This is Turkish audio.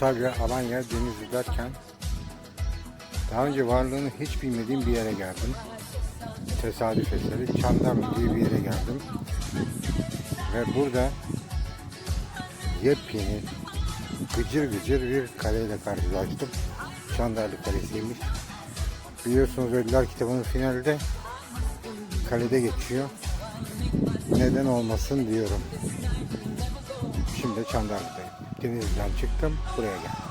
Antalya, Alanya, Denizli derken daha önce varlığını hiç bilmediğim bir yere geldim. Tesadüf eseri Çandarlı diye bir yere geldim. Ve burada yepyeni gıcır gıcır bir kaleyle karşılaştım. Çandarlı Kalesi'ymiş. Biliyorsunuz Ölüler kitabının finalde kalede geçiyor. Neden olmasın diyorum. Şimdi Çandarlı'dayım. Denizden çıktım buraya geldim.